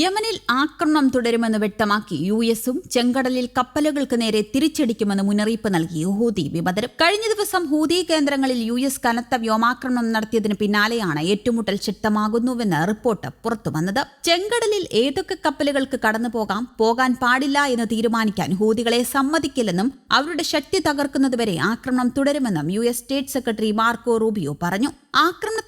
യമനിൽ ആക്രമണം തുടരുമെന്ന് വ്യക്തമാക്കി യു എസും ചെങ്കടലിൽ കപ്പലുകൾക്ക് നേരെ തിരിച്ചടിക്കുമെന്ന് മുന്നറിയിപ്പ് നൽകി ഹൂതി വിമതരും. കഴിഞ്ഞ ദിവസം ഹൂതി കേന്ദ്രങ്ങളിൽ യു എസ് കനത്ത വ്യോമാക്രമണം നടത്തിയതിന് പിന്നാലെയാണ് ഏറ്റുമുട്ടൽ ശക്തമാകുന്നുവെന്ന് റിപ്പോർട്ട് പുറത്തുവന്നത്. ചെങ്കടലിൽ ഏതൊക്കെ കപ്പലുകൾക്ക് കടന്നു പോകാം പോകാൻ പാടില്ല എന്ന് തീരുമാനിക്കാൻ ഹൂതികളെ സമ്മതിക്കില്ലെന്നും അവരുടെ ശക്തി തകർക്കുന്നതുവരെ ആക്രമണം തുടരുമെന്നും U S state secretary Marco Rubio പറഞ്ഞു.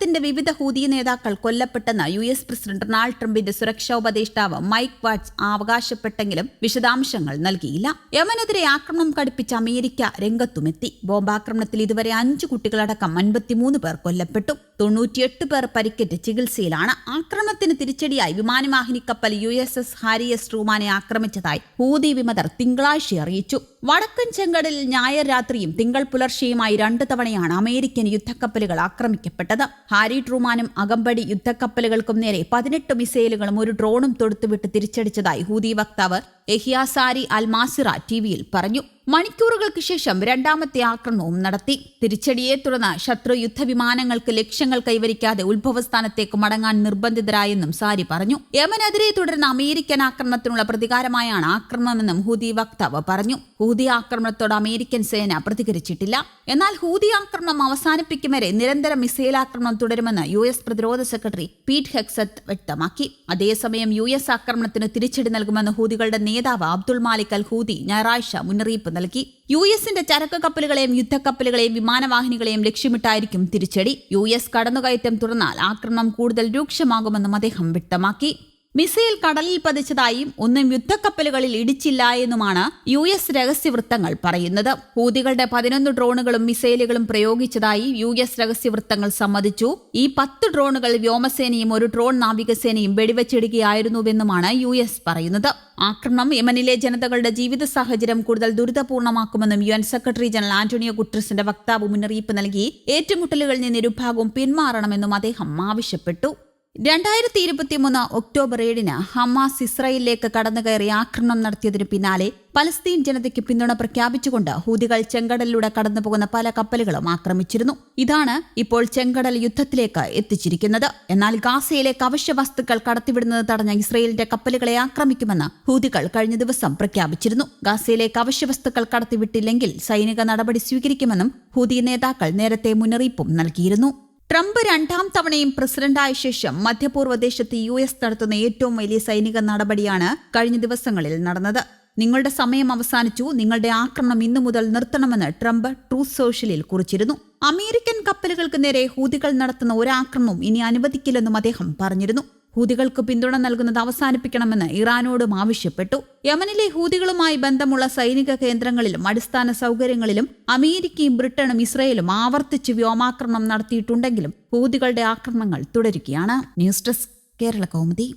ആക്രമണത്തിന്റെ വിവിധ ഹൂതി നേതാക്കൾ കൊല്ലപ്പെട്ടെന്ന് യു എസ് പ്രസിഡന്റ് ഡൊണാൾഡ് ട്രംപിന്റെ സുരക്ഷാ ഉപദേഷ്ടാവ് മൈക്ക് വാട്സ് അവകാശപ്പെട്ടെങ്കിലും വിശദാംശങ്ങൾ നൽകിയില്ല. യമനെതിരെ ആക്രമണം കടുപ്പിച്ച അമേരിക്ക രംഗത്തുമെത്തി. ബോംബാക്രമണത്തിൽ ഇതുവരെ അഞ്ചു കുട്ടികളടക്കം അൻപത്തിമൂന്ന് പേർ കൊല്ലപ്പെട്ടു. തൊണ്ണൂറ്റിയെട്ട് പേർ പരിക്കേറ്റ് ചികിത്സയിലാണ്. ആക്രമണത്തിന് തിരിച്ചടിയായി വിമാനവാഹിനി കപ്പൽ U S S Harry S ട്രൂമാനെ ആക്രമിച്ചതായി ഹൂതി വിമതർ തിങ്കളാഴ്ച അറിയിച്ചു. വടക്കൻ ചെങ്കടലിൽ ഞായർ രാത്രിയും തിങ്കൾ പുലർച്ചെയുമായി രണ്ടു തവണയാണ് അമേരിക്കൻ യുദ്ധക്കപ്പലുകൾ ആക്രമിക്കപ്പെട്ടത്. ഹാരി ട്രൂമാനും അകമ്പടി യുദ്ധക്കപ്പലുകൾക്കും നേരെ പതിനെട്ട് മിസൈലുകളും ഒരു ഡ്രോണും തൊടുത്തുവിട്ട് തിരിച്ചടിച്ചതായി ഹൂതി വക്താവ് എഹിയാസാരി അൽമാസിറ ടിവിയിൽ പറഞ്ഞു. മണിക്കൂറുകൾക്ക് ശേഷം രണ്ടാമത്തെ ആക്രമണവും നടത്തി. തിരിച്ചടിയെ തുടർന്ന് ശത്രു യുദ്ധവിമാനങ്ങൾക്ക് ലക്ഷ്യങ്ങൾ കൈവരിക്കാതെ ഉത്ഭവസ്ഥാനത്തേക്ക് മടങ്ങാൻ നിർബന്ധിതരായെന്നും സാരി പറഞ്ഞു. യമനെതിരെ തുടരുന്ന അമേരിക്കൻ ആക്രമണത്തിനുള്ള പ്രതികാരമായാണ് ആക്രമണമെന്നും ഹൂതി വക്താവ് പറഞ്ഞു. ഹൂതി ആക്രമണത്തോട് അമേരിക്കൻ സേന പ്രതികരിച്ചിട്ടില്ല. എന്നാൽ ഹൂതി ആക്രമണം അവസാനിപ്പിക്കും വരെ നിരന്തരം മിസൈൽ ആക്രമണം തുടരുമെന്ന് യു എസ് പ്രതിരോധ സെക്രട്ടറി പീറ്റ് ഹെക്സത്ത് വ്യക്തമാക്കി. അതേസമയം യു എസ് ആക്രമണത്തിന് തിരിച്ചടി നൽകുമെന്ന് ഹൂതികളുടെ നേതാവ് അബ്ദുൾ മാലിക് അൽ ഹൂതി ഞായറാഴ്ച മുന്നറിയിപ്പ് നൽകി. യു എസിന്റെ ചരക്ക് കപ്പലുകളെയും യുദ്ധക്കപ്പലുകളെയും വിമാനവാഹിനികളെയും ലക്ഷ്യമിട്ടായിരിക്കും തിരിച്ചടി. യു എസ് കടന്നുകയറ്റം തുടർന്നാൽ ആക്രമണം കൂടുതൽ രൂക്ഷമാകുമെന്നും അദ്ദേഹം വ്യക്തമാക്കി. മിസൈൽ കടലിൽ പതിച്ചതായും ഒന്നും യുദ്ധക്കപ്പലുകളിൽ ഇടിച്ചില്ല എന്നുമാണ് യു എസ് രഹസ്യവൃത്തങ്ങൾ പറയുന്നത്. ഹൂതികളുടെ പതിനൊന്ന് ഡ്രോണുകളും മിസൈലുകളും പ്രയോഗിച്ചതായി യു എസ് രഹസ്യവൃത്തങ്ങൾ സമ്മതിച്ചു. ഈ പത്ത് ഡ്രോണുകൾ വ്യോമസേനയും ഒരു ഡ്രോൺ നാവികസേനയും വെടിവെച്ചിടുകയായിരുന്നുവെന്നുമാണ് യു എസ് പറയുന്നത്. ആക്രമണം യമനിലെ ജനതകളുടെ ജീവിത സാഹചര്യം കൂടുതൽ ദുരിതപൂർണമാക്കുമെന്നും U N secretary general Antonio ഗുട്രസിന്റെ വക്താവ് മുന്നറിയിപ്പ് നൽകി. ഏറ്റുമുട്ടലുകളിൽ നിന്ന് ഇരുഭാഗവും പിന്മാറണമെന്നും അദ്ദേഹം ആവശ്യപ്പെട്ടു. രണ്ടായിരത്തി ഇരുപത്തിമൂന്ന് ഒക്ടോബർ ഏഴിന് ഹമാസ് ഇസ്രായേലിലേക്ക് കടന്നുകയറി ആക്രമണം നടത്തിയതിനു പിന്നാലെ പലസ്തീൻ ജനതയ്ക്ക് പിന്തുണ പ്രഖ്യാപിച്ചുകൊണ്ട് ഹൂതികൾ ചെങ്കടലിലൂടെ കടന്നുപോകുന്ന പല കപ്പലുകളും ആക്രമിച്ചിരുന്നു. ഇതാണ് ഇപ്പോൾ ചെങ്കടൽ യുദ്ധത്തിലേക്ക് എത്തിച്ചിരിക്കുന്നത്. എന്നാൽ ഗാസയിലേക്ക് അവശ്യ വസ്തുക്കൾ കടത്തിവിടുന്നത് തടഞ്ഞ ഇസ്രയേലിന്റെ കപ്പലുകളെ ആക്രമിക്കുമെന്ന് ഹൂതികൾ കഴിഞ്ഞ ദിവസം പ്രഖ്യാപിച്ചിരുന്നു. ഗാസയിലേക്ക് അവശ്യ വസ്തുക്കൾ കടത്തിവിട്ടില്ലെങ്കിൽ സൈനിക നടപടി സ്വീകരിക്കുമെന്നും ഹൂതി നേതാക്കൾ നേരത്തെ മുന്നറിയിപ്പും നൽകിയിരുന്നു. ട്രംപ് രണ്ടാം തവണയും പ്രസിഡന്റായ ശേഷം മധ്യപൂർവ ദേശത്ത് യു എസ് നടത്തുന്ന ഏറ്റവും വലിയ സൈനിക നടപടിയാണ് കഴിഞ്ഞ ദിവസങ്ങളിൽ നടന്നത്. നിങ്ങളുടെ സമയം അവസാനിച്ചു. നിങ്ങളുടെ ആക്രമണം ഇന്നു മുതൽ നിർത്തണമെന്ന് ട്രംപ് ട്രൂത്ത് സോഷ്യലിൽ കുറിച്ചിരുന്നു. അമേരിക്കൻ കപ്പലുകൾക്ക് നേരെ ഹൂതികൾ നടത്തുന്ന ഒരാക്രമണവും ഇനി അനുവദിക്കില്ലെന്നും അദ്ദേഹം പറഞ്ഞിരുന്നു. ഹൂതികൾക്ക് പിന്തുണ നൽകുന്നത് അവസാനിപ്പിക്കണമെന്ന് ഇറാനോടും ആവശ്യപ്പെട്ടു. യമനിലെ ഹൂതികളുമായി ബന്ധമുള്ള സൈനിക കേന്ദ്രങ്ങളിലും അടിസ്ഥാന സൗകര്യങ്ങളിലും അമേരിക്കയും ബ്രിട്ടനും ഇസ്രയേലും ആവർത്തിച്ച് വ്യോമാക്രമണം നടത്തിയിട്ടുണ്ടെങ്കിലും ഹൂതികളുടെ ആക്രമണങ്ങൾ തുടരുകയാണ്. News desk Kerala Kaumudi.